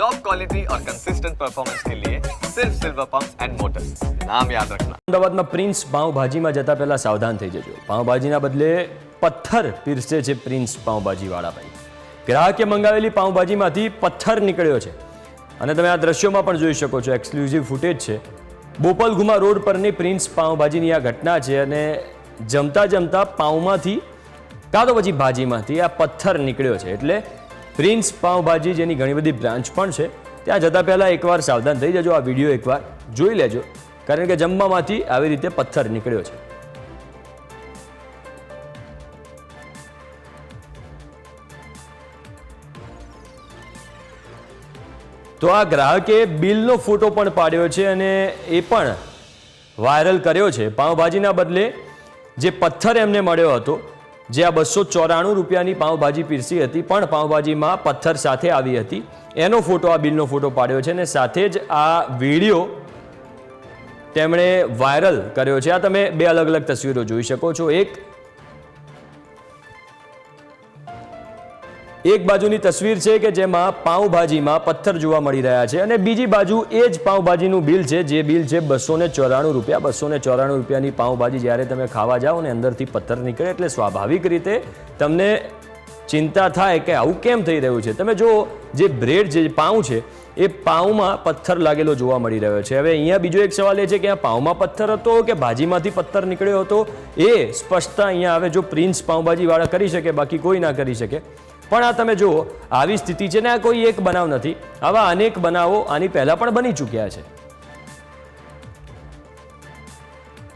Top quality और consistent performance के लिए सिर्फ सिल्वर पंप एंड मोटर्स नाम याद रखना અમદાવાદમાં પ્રિન્સ પાઉંભાજીમાં જતા પહેલા સાવધાન થઈ જજો પાઉંભાજીના બદલે પથ્થર પીરસે છે પ્રિન્સ પાઉંભાજીવાળા ભાઈ ગ્રાહકે મંગાવેલી પાઉંભાજીમાંથી પથ્થર નીકળ્યો છે અને તમે આ દ્રશ્યોમાં પણ જોઈ શકો છો એક્સક્લુઝિવ ફૂટેજ છે બોપલગુમા રોડ પરની પ્રિન્સ પાઉંભાજીની આ ઘટના છે અને જમતા જમતા પાઉંમાંથી કાં તો પછી ભાજીમાંથી આ પથ્થર નીકળ્યો છે એટલે પ્રિન્સ પાઉંભાજી જેની ઘણી બધી બ્રાન્ચ પણ છે. ત્યાં જતાં પહેલાં એકવાર સાવધાન થઈ જજો, આ વીડિયો એકવાર જોઈ લેજો. કારણ કે જમવામાંથી આવી રીતે પથ્થર નીકળ્યો છે. તો આ ગ્રાહકે બિલનો ફોટો પણ પાડ્યો છે અને એ પણ વાયરલ કર્યો છે. પાઉંભાજીના બદલે જે પથ્થર એમને મળ્યો હતો જે આ બસો ચોરાણું રૂપિયાની પાઉંભાજી પીરસી હતી, પણ પાઉંભાજીમાં પથ્થર સાથે આવી હતી. એનો ફોટો, આ બિલનો ફોટો પાડ્યો છે અને સાથે જ આ વીડિયો તેમણે વાયરલ કર્યો છે. આ તમે બે અલગ અલગ તસવીરો જોઈ શકો છો. એક એક બાજુની તસવીર છે કે જેમાં પાઉંભાજીમાં પથ્થર જોવા મળી રહ્યા છે અને બીજી બાજુ એ જ પાઉંભાજીનું બિલ છે, જે બિલ છે બસો ને ચોરાણું રૂપિયા. બસો ને ચોરાણું રૂપિયાની પાઉંભાજી જ્યારે તમે ખાવા જાઓ ને અંદરથી પથ્થર નીકળે એટલે સ્વાભાવિક રીતે તમને ચિંતા થાય કે આવું કેમ થઈ રહ્યું છે. તમે જો જે બ્રેડ જે પાઉં છે, એ પાઉંમાં પથ્થર લાગેલો જોવા મળી રહ્યો છે. હવે અહીંયા બીજો એક સવાલ એ છે કે આ પાઉંમાં પથ્થર હતો કે ભાજીમાંથી પથ્થર નીકળ્યો હતો? એ સ્પષ્ટતા અહીંયા હવે જો પ્રિન્સ પાઉંભાજીવાળા કરી શકે, બાકી કોઈ ના કરી શકે. પણ આ તમે જુઓ, આવી સ્થિતિ છે ને આ કોઈ એક બનાવ નથી. આવા અનેક બનાવો આની પહેલાં પણ બની ચૂક્યા છે.